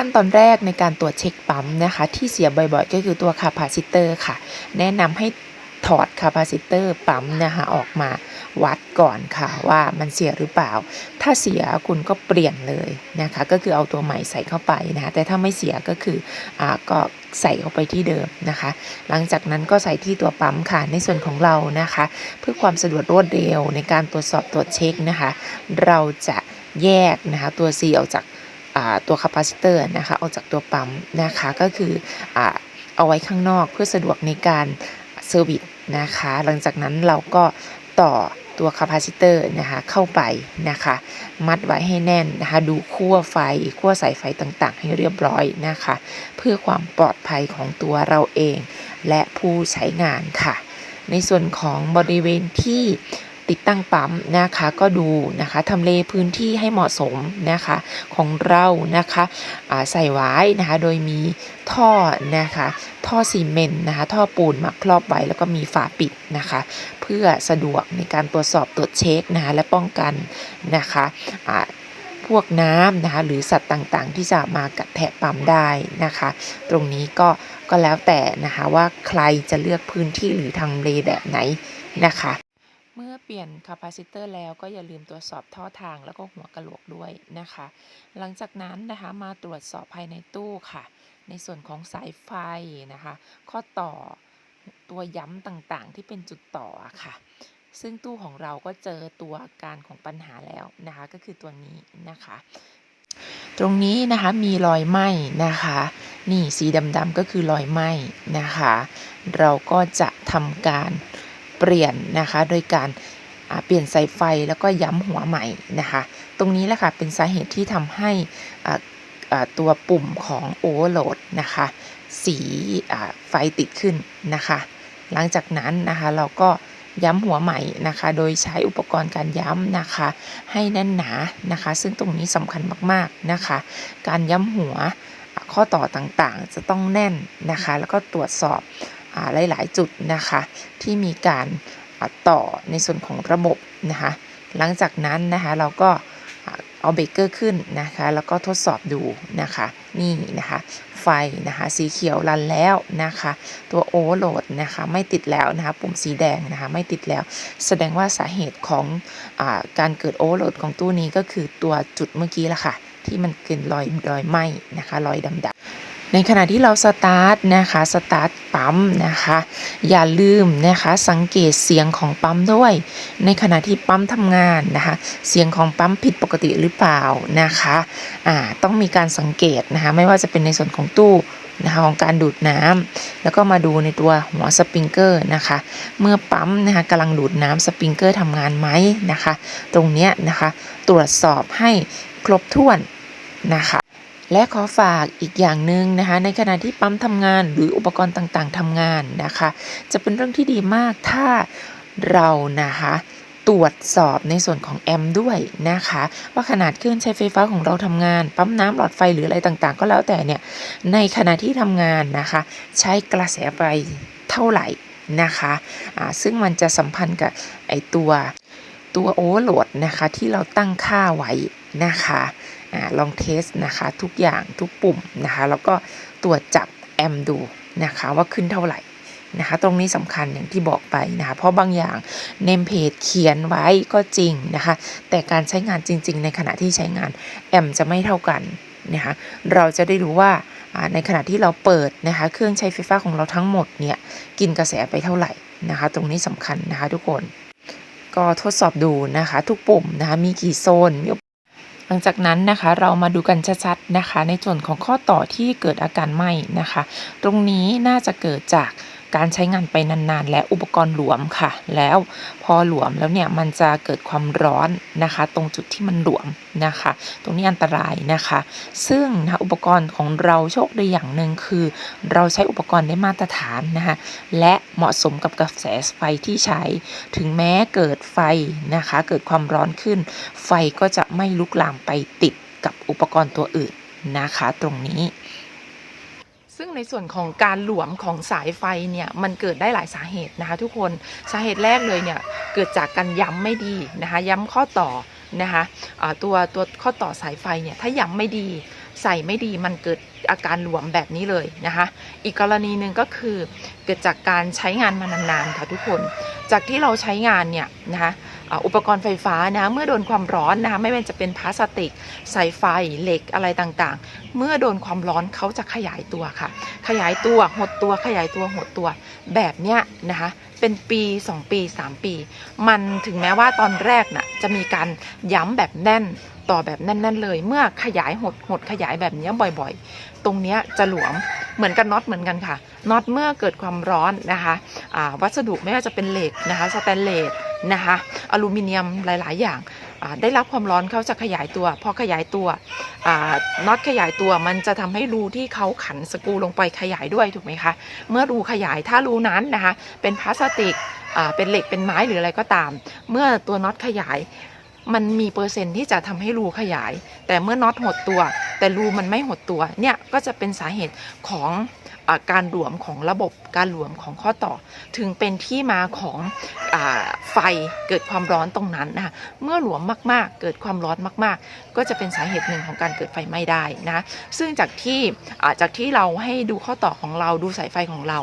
ขั้นตอนแรกในการตรวจเช็คปั๊มนะคะที่เสียบ่อยๆ ก็คือตัวคาปาซิเตอร์ค่ะ แนะนำให้ถอดคาปาซิเตอร์ปั๊มนะคะออกมาวัดก่อนค่ะว่ามันเสียหรือเปล่า ถ้าเสียคุณก็เปลี่ยนเลยนะคะก็คือเอาตัวใหม่ใส่เข้าไปนะคะแต่ถ้าไม่เสียก็คืออ่าก็ใส่เข้าไปที่เดิมนะคะ หลังจากนั้นก็ใส่ที่ตัวปั๊มค่ะในส่วนของเรานะคะ เพื่อความสะดวกรวดเร็วในการตรวจสอบตรวจเช็คนะคะ เราจะแยกนะคะตัว C ออกจาก ตัวคาปาซิเตอร์นะคะออกจากตัวปั๊มนะคะก็คืออเอาไว้ข้างนอกเพื่อสะดวกในการเซอร์วิสนะคะหลังจากนั้นเราก็ต่อตัวคาปาซิเตอร์นะคะเข้าไปนะคะมัดไว้ให้แน่นนะคะดูขั้วไฟขั้วสายไฟต่างๆ ให้เรียบร้อยนะคะ เพื่อความปลอดภัยของตัวเราเอง และผู้ใช้งานค่ะ ในส่วนของบริเวณที่ ติดตั้งปั๊มนะคะ ก็ดูนะคะทำเลพื้นที่ให้เหมาะสมนะคะของเรานะคะใส่ไว้นะคะโดยมีท่อนะคะ ท่อซีเมนต์นะคะ ท่อปูนมาครอบไว้แล้วก็มีฝาปิดนะคะ เพื่อสะดวกในการตรวจสอบตรวจเช็คนะคะและป้องกันนะคะพวกน้ำนะคะหรือสัตว์ต่างๆ ที่จะมากัดแทะปั๊มได้นะคะ ตรงนี้ก็ก็แล้วแต่นะคะว่าใครจะเลือกพื้นที่หรือทางเลแบบไหนนะคะ ปลี่ยนคาปาซิเตอร์แล้วก็อย่าลืมตรวจสอบท่อทางแล้วก็หัวกะโหลกด้วยนะคะ หลังจากนั้นนะคะมาตรวจสอบภายในตู้ค่ะ ในส่วนของสายไฟนะคะ ข้อต่อตัวย้ำต่างๆ ที่เป็นจุดต่อค่ะ ซึ่งตู้ของเราก็เจอตัวอาการของปัญหาแล้วนะคะ ก็คือตัวนี้นะคะ ตรงนี้นะคะมีรอยไหม้นะคะ นี่สีดำๆก็คือรอยไหม้นะคะ เราก็จะทำการ เปลี่ยนนะคะ โดยการเปลี่ยนสายไฟแล้วก็ย้ำหัวใหม่นะคะ ตรงนี้แหละค่ะเป็นสาเหตุที่ทำให้ตัวปุ่มของโอเวอร์โหลดนะคะ สีไฟติดขึ้นนะคะ หลังจากนั้นนะคะเราก็ย้ำหัวใหม่นะคะ โดยใช้อุปกรณ์การย้ำนะคะ ให้แน่นหนานะคะ ซึ่งตรงนี้สำคัญมากๆนะคะ การย้ำหัวข้อต่อต่างๆ จะต้องแน่นนะคะ แล้วก็ตรวจสอบ หลาย ๆ จุดนะคะ ที่มีการต่อในส่วนของระบบนะคะ หลังจากนั้นนะคะเราก็เอาเบรกเกอร์ขึ้นนะคะ แล้วก็ทดสอบดูนะคะ นี่นะคะ ไฟนะคะ สีเขียวรันแล้วนะคะ ตัวโอเวอร์โหลดนะคะ ไม่ติดแล้วนะคะ ปุ่มสีแดงนะคะ ไม่ติดแล้ว แสดงว่าสาเหตุของอการเกิดโอเวอร์โหลดของตู้นี้ก็คือตัวจุดเมื่อกี้ละค่ะ ที่มันเกินรอยรอยไหมนะคะ รอยดำๆ ในขณะที่เราสตาร์ทนะคะสตาร์ทปั๊มนะคะ อย่าลืมนะคะสังเกตเสียงของปั๊มด้วย ในขณะที่ปั๊มทำงานนะคะ เสียงของปั๊มผิดปกติหรือเปล่านะคะอ่าต้องมีการสังเกตนะคะไม่ว่าจะเป็นในส่วนของตู้นะคะของการดูดน้ำแล้วก็มาดูในตัวหัวสปริงเกอร์นะคะ เมื่อปั๊มนะคะกำลังดูดน้ำสปริงเกอร์ทำงานไหมนะคะ ตรงเนี้ยนะคะ ตรวจสอบให้ครบถ้วนนะคะ และขอฝากอีกอย่างหนึ่งนะคะ ในขณะที่ปั๊มทำงานหรืออุปกรณ์ต่างๆทำงานนะคะ จะเป็นเรื่องที่ดีมากถ้าเรานะคะตรวจสอบในส่วนของแอมป์ด้วยนะคะ ว่าขนาดเครื่องใช้ไฟฟ้าของเราทำงาน ปั๊มน้ำหลอดไฟหรืออะไรต่างๆ ก็แล้วแต่เนี่ยในขณะที่ทำงานนะคะ ใช้กระแสไฟเท่าไหร่นะคะอ่าซึ่งมันจะสัมพันธ์กับไอตัวตัวโอเวอร์โหลดนะคะที่เราตั้งค่าไว้นะคะ อลองเทสนะคะทุกอย่างทุกปุ่มนะคะแล้วก็ตรวจจับแอมดูนะคะว่าขึ้นเท่าไหร่นะคะตรงนี้สำคัญอย่างที่บอกไปนะคะเพราะบางอย่างเนมเพจเขียนไว้ก็จริงนะคะแต่การใช้งานจริง ๆ ในขณะที่ใช้งานแอมจะไม่เท่ากันนะคะเราจะได้รู้ว่าอ่าในขณะที่เราเปิดนะคะเครื่องใช้ไฟฟ้าของเราทั้งหมดเนี่ยกินกระแสไปเท่าไหร่นะคะตรงนี้สำคัญนะคะทุกคน ก็ทดสอบดูนะคะทุกปุ่มนะคะมีกี่โซนมี หลังจากนั้นนะคะเรามาดูกันชัดๆนะคะ ในส่วนของข้อต่อที่เกิดอาการไหม้นะคะ ตรงนี้น่าจะเกิดจาก การใช้งานไปนานๆ และอุปกรณ์หลวมค่ะ แล้วพอหลวมแล้วเนี่ยมันจะเกิดความร้อนนะคะ ตรงจุดที่มันหลวมนะคะ ตรงนี้อันตรายนะคะ ซึ่งนะคะอุปกรณ์ของเราโชคดีอย่างหนึ่งคือ เราใช้อุปกรณ์ได้มาตรฐานนะคะและเหมาะสมกับกระแสไฟที่ใช้ ถึงแม้เกิดไฟนะคะ เกิดความร้อนขึ้น ไฟก็จะไม่ลุกลามไปติดกับอุปกรณ์ตัวอื่นนะคะ ตรงนี้ ซึ่งในส่วนของการหลวมของสายไฟเนี่ยมันเกิดได้หลายสาเหตุนะคะ ทุกคนสาเหตุแรกเลยเนี่ยเกิดจากการย้ำไม่ดีนะคะ ย้ำข้อต่อนะคะตัวตัวข้อต่อสายไฟเนี่ยถ้าย้ำไม่ดี ใส่ไม่ดีมันเกิดอาการหลวมแบบนี้เลยนะคะ อีกกรณีหนึ่งก็คือเกิดจากการใช้งานมานานๆค่ะทุกคน จากที่เราใช้งานเนี่ยนะคะอุปกรณ์ไฟฟ้านะเมื่อโดนความร้อนนะคะไม่ว่าจะเป็นพลาสติกสายไฟเหล็กอะไรต่างๆ เมื่อโดนความร้อนเขาจะขยายตัวค่ะ ขยายตัวหดตัวขยายตัวหดตัวแบบเนี้ยนะคะเป็นปี 2 ปี 3 ปี มันถึงแม้ว่าตอนแรกน่ะจะมีการย้ำแบบแน่น ต่อแบบแน่นๆเลย เมื่อขยายหดหดขยายแบบนี้บ่อยๆ ตรงนี้จะหลวมเหมือนกันน็อตเหมือนกันค่ะน็อตเมื่อเกิดความร้อนนะคะวัสดุไม่ว่าจะเป็นเหล็กนะคะสแตนเลสนะคะอลูมิเนียมหลายๆ อย่างได้รับความร้อนเขาจะขยายตัว พอขยายตัวน็อตขยายตัวมันจะทำให้รูที่เขาขันสกรูลงไปขยายด้วยถูกไหมคะ เมื่อรูขยายถ้ารูนั้นนะคะเป็นพลาสติกเป็นเหล็กเป็นไม้หรืออะไรก็ตาม เมื่อตัวน็อตขยาย มันมีเปอร์เซ็นต์ที่จะทำให้รูขยาย แต่เมื่อน็อตหดตัว แต่รูมันไม่หดตัวเนี่ยก็จะเป็นสาเหตุของ การหลวมของระบบการหลวมของข้อต่อ ถึงเป็นที่มาของอไฟเกิดความร้อนตรงนั้นนะคะเมื่อหลวมมากๆ เกิดความร้อนมาก ๆ ก็จะเป็นสาเหตุหนึ่งของการเกิดไฟไหม้ได้นะซึ่งจากที่จากที่เราให้ดูข้อต่อของเราดูสายไฟของเรา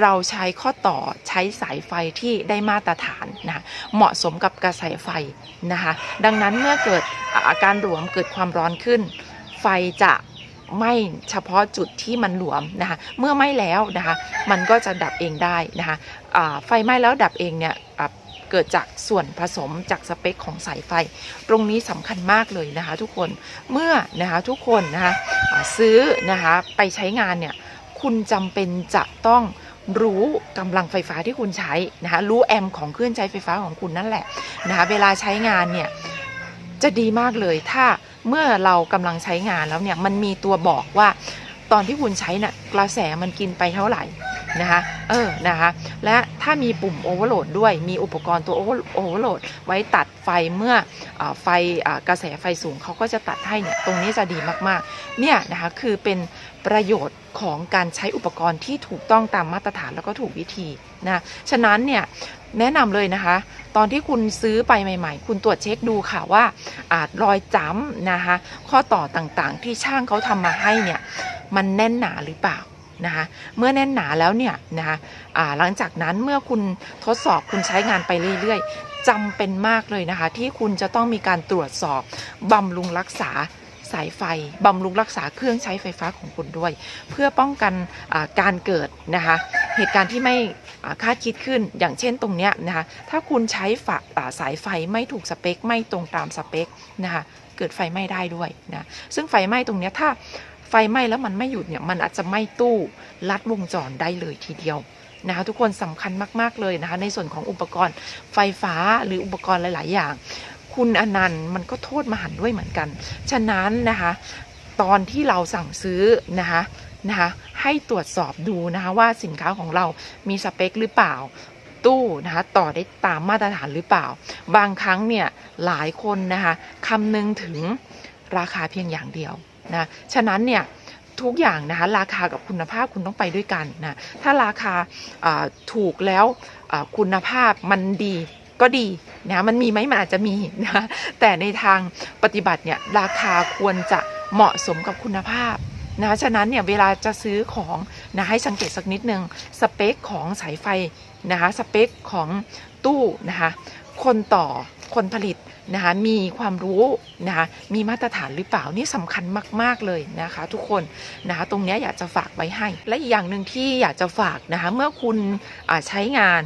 เราใช้ข้อต่อใช้สายไฟที่ได้มาตรฐานนะเหมาะสมกับกระแสไฟนะคะดังนั้นเมื่อเกิดอาการหลวมเกิดความร้อนขึ้น ไฟจะ ไหม้เฉพาะจุดที่มันหลวมนะคะเมื่อไหม้แล้วนะคะมันก็จะดับเองได้นะคะไฟไหม้แล้วดับเองเนี่ยเกิดจากส่วนผสมจากสเปคของสายไฟ ตรงนี้สำคัญมากเลยนะคะทุกคนเมื่อนะคะทุกคนนะคะซื้อนะคะไปใช้งานเนี่ยคุณจำเป็นจะต้องรู้กำลังไฟฟ้าที่คุณใช้นะคะรู้แอมของเครื่องใช้ไฟฟ้าของคุณนั่นแหละนะคะเวลาใช้งานเนี่ยจะดีมากเลยถ้า เมื่อเรากำลังใช้งานแล้วเนี่ยมันมีตัวบอกว่าตอนที่คุณใช้น่ะกระแสมันกินไปเท่าไหร่นะคะเออนะคะและถ้ามีปุ่มโอเวอร์โหลดด้วยมีอุปกรณ์ตัวโอเวอร์โหลดไว้ตัดไฟเมื่ออไฟอกระแสไฟสูงเขาก็จะตัดให้เนี่ยตรงนี้จะดีมากๆเนี่ยนะคะคือเป็นประโยชน์ของการใช้อุปกรณ์ที่ถูกต้องตามมาตรฐานแล้วก็ถูกวิธีนะฉะนั้นเนี่ย แนะนำเลยนะคะ ตอนที่คุณซื้อไปใหม่ ๆ คุณตรวจเช็คดูค่ะว่าอาจรอยจ้ำนะคะ ข้อต่อต่างๆ ที่ช่างเขาทำมาให้เนี่ย มันแน่นหนาหรือเปล่านะคะ เมื่อแน่นหนาแล้วเนี่ยนะคะหลังจากนั้นเมื่อคุณทดสอบคุณใช้งานไปเรื่อยๆจำเป็นมากเลยนะคะ ที่คุณจะต้องมีการตรวจสอบบำรุงรักษาสายไฟบำรุงรักษาเครื่องใช้ไฟฟ้าของคุณด้วย เพื่อป้องกันการเกิดนะคะ เหตุการณ์ที่ไม่ คาดคิดขึ้นอย่างเช่นตรงเนี้ยนะคะถ้าคุณใช้ฝาสายไฟไม่ถูกสเปค ไม่ตรงตามสเปคนะคะเกิดไฟไหม้ได้ด้วยนะซึ่งไฟไหม้ตรงเนี้ยถ้าไฟไหม้แล้วมันไม่หยุดเนี่ยมันอาจจะไหม้ตู้ลัดวงจรได้เลยทีเดียวนะคะทุกคนสำคัญมากๆเลยนะคะในส่วนของอุปกรณ์ไฟฟ้าหรืออุปกรณ์หลาย ๆ อย่าง คุณอนันต์มันก็โทษมหันด้วยเหมือนกัน ฉะนั้นนะคะ ตอนที่เราสั่งซื้อนะคะนะคะให้ตรวจสอบดูนะคะว่าสินค้าของเรามีสเปคหรือเปล่าตู้นะคะต่อได้ตามมาตรฐานหรือเปล่า บางครั้งเนี่ยหลายคนนะคะคำนึงถึงราคาเพียงอย่างเดียวนะฉะนั้นเนี่ยทุกอย่างนะคะราคากับคุณภาพคุณต้องไปด้วยกันนะถ้าราคาถูกแล้วคุณภาพมันดีก็ดีนะมันมีไหมมันอาจจะมีนะแต่ในทางปฏิบัติเนี่ยราคาควรจะ เหมาะสมกับคุณภาพนะฉะนั้นเนี่ยเวลาจะซื้อของนะให้สังเกตสักนิดนึงสเปคของสายไฟนะคะสเปคของตู้นะคะคนต่อคนผลิตนะคะมีความรู้นะคะมีมาตรฐานหรือเปล่านี่สำคัญมาก ๆ เลยนะคะทุกคนนะคะตรงนี้อยากจะฝากไว้ให้ และอีกอย่างหนึ่งที่อยากจะฝากนะคะเมื่อคุณใช้งาน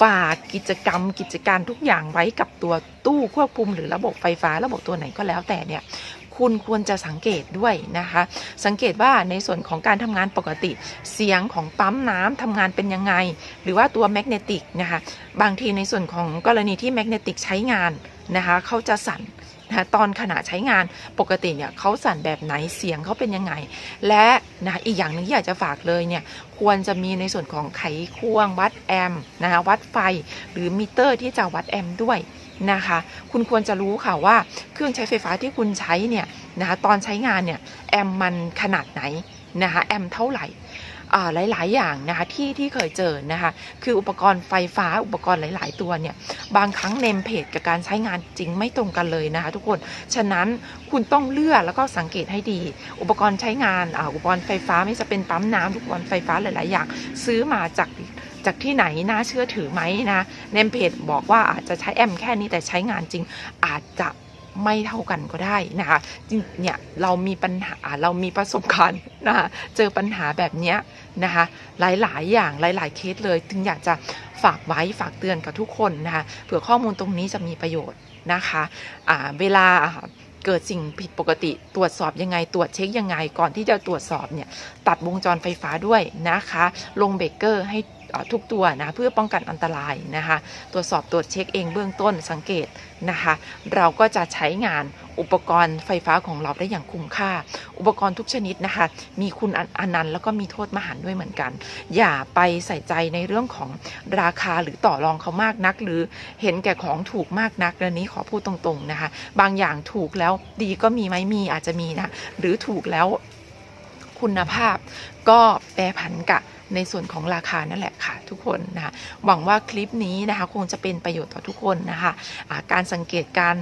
ฝากกิจกรรม กิจการทุกอย่างไว้กับตัวตู้ควบคุมหรือระบบไฟฟ้าระบบตัวไหนก็แล้วแต่เนี่ย คุณควรจะสังเกตด้วยนะคะ สังเกตว่าในส่วนของการทำงานปกติ เสียงของปั๊มน้ำทำงานเป็นยังไง หรือว่าตัวแมกเนติกนะคะ บางทีในส่วนของกรณีที่แมกเนติกใช้งานนะคะเขาจะสั่นนะคะตอนขณะใช้งานปกติเนี่ยเขาสั่นแบบไหนเสียงเขาเป็นยังไง และนะอีกอย่างหนึ่งที่อยากจะฝากเลยเนี่ยควรจะมีในส่วนของไขควงวัดแอมป์นะคะวัดไฟ หรือมิเตอร์ที่จะวัดแอมป์ด้วย นะคะ คุณควรจะรู้ค่ะว่าเครื่องใช้ไฟฟ้าที่คุณใช้เนี่ยนะคะตอนใช้งานเนี่ยแอมมันขนาดไหนนะคะแอมเท่าไหร่อ่าหลาย ๆ อย่างนะคะที่ที่เคยเจอนะคะคืออุปกรณ์ไฟฟ้าอุปกรณ์หลาย ๆ ตัวเนี่ยบางครั้งเนมเพจกับการใช้งานจริงไม่ตรงกันเลยนะคะทุกคนฉะนั้นคุณต้องเลือกแล้วก็สังเกตให้ดี อุปกรณ์ใช้งานอ,อุปกรณ์ไฟฟ้าไม่ว่าจะเป็นปั๊มน้ำอุปกรณ์ไฟฟ้าหลาย ๆ อย่างซื้อมาจาก จากที่ไหนน่าเชื่อถือไหมนะเนมเพจบอกว่าอาจจะใช้แอมแค่นี้แต่ใช้งานจริงอาจจะไม่เท่ากันก็ได้นะคะจริงเนี่ยเรามีปัญหาเรามีประสบการณ์นะคะเจอปัญหาแบบเนี้ยนะคะหลายๆ อย่างหลาย ๆ เคสเลยถึงอยากจะฝากไว้ฝากเตือนกับทุกคนนะคะเผื่อข้อมูลตรงนี้จะมีประโยชน์นะคะอ่าเวลาเกิดสิ่งผิดปกติตรวจสอบยังไงตรวจเช็คยังไงก่อนที่จะตรวจสอบเนี่ยตัดวงจรไฟฟ้าด้วยนะคะ ลงเบรกเกอร์ให้ ทุกตัวนะเพื่อป้องกันอันตรายนะคะตรวจสอบตรวจเช็คเองเบื้องต้นสังเกตนะคะ เราก็จะใช้งานอุปกรณ์ไฟฟ้าของเราได้อย่างคุ้มค่า อุปกรณ์ทุกชนิดนะคะ มีคุณอนอนันต์แล้วก็มีโทษมหันด้วยเหมือนกัน อย่าไปใส่ใจในเรื่องของราคาหรือต่อรองเขามากนัก หรือเห็นแก่ของถูกมากนักเรื่องนี้ขอพูดตรงๆนะคะ บางอย่างถูกแล้วดีก็มีไหมมีอาจจะมีนะ หรือถูกแล้วคุณภาพก็แปรผันกับ ในส่วนของราคานั่นแหละค่ะทุกคนนะคะหวังว่าคลิปนี้นะคะคงจะเป็นประโยชน์ต่อทุกคนนะคะอ่าการสังเกตการ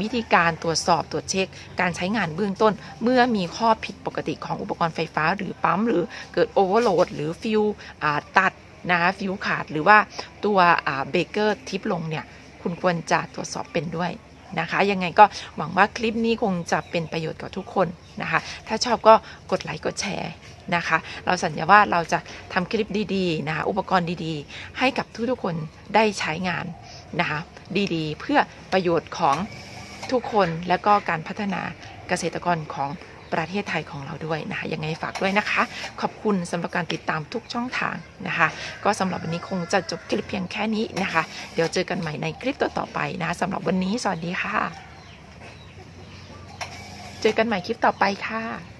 วิธีการตรวจสอบตรวจเช็ค การใช้งานเบื้องต้น เมื่อมีข้อผิดปกติของอุปกรณ์ไฟฟ้า หรือปั๊มหรือเกิดโอเวอร์โหลดหรือฟิวตัดนะคะฟิวขาดหรือว่าตัวเบเกอร์ทิปลงเนี่ยคุณควรจะตรวจสอบเป็นด้วย นะคะ ยังไงก็หวังว่าคลิปนี้คงจะเป็นประโยชน์กับทุกคนนะคะ ถ้าชอบก็กดไลค์กดแชร์นะคะ เราสัญญาว่าเราจะทำคลิปดีๆนะคะอุปกรณ์ดีๆ ให้กับทุกๆคนได้ใช้งานนะคะดีๆ เพื่อประโยชน์ของทุกคนและก็การพัฒนาเกษตรกรของ ประเทศไทยของเราด้วยนะคะยังไงฝากด้วยนะคะ ขอบคุณสำหรับการติดตามทุกช่องทางนะคะ ก็สำหรับวันนี้คงจะจบคลิปเพียงแค่นี้นะคะ เดี๋ยวเจอกันใหม่ในคลิปต่อๆไปนะคะสำหรับวันนี้สวัสดีค่ะ เจอกันใหม่คลิปต่อไปค่ะ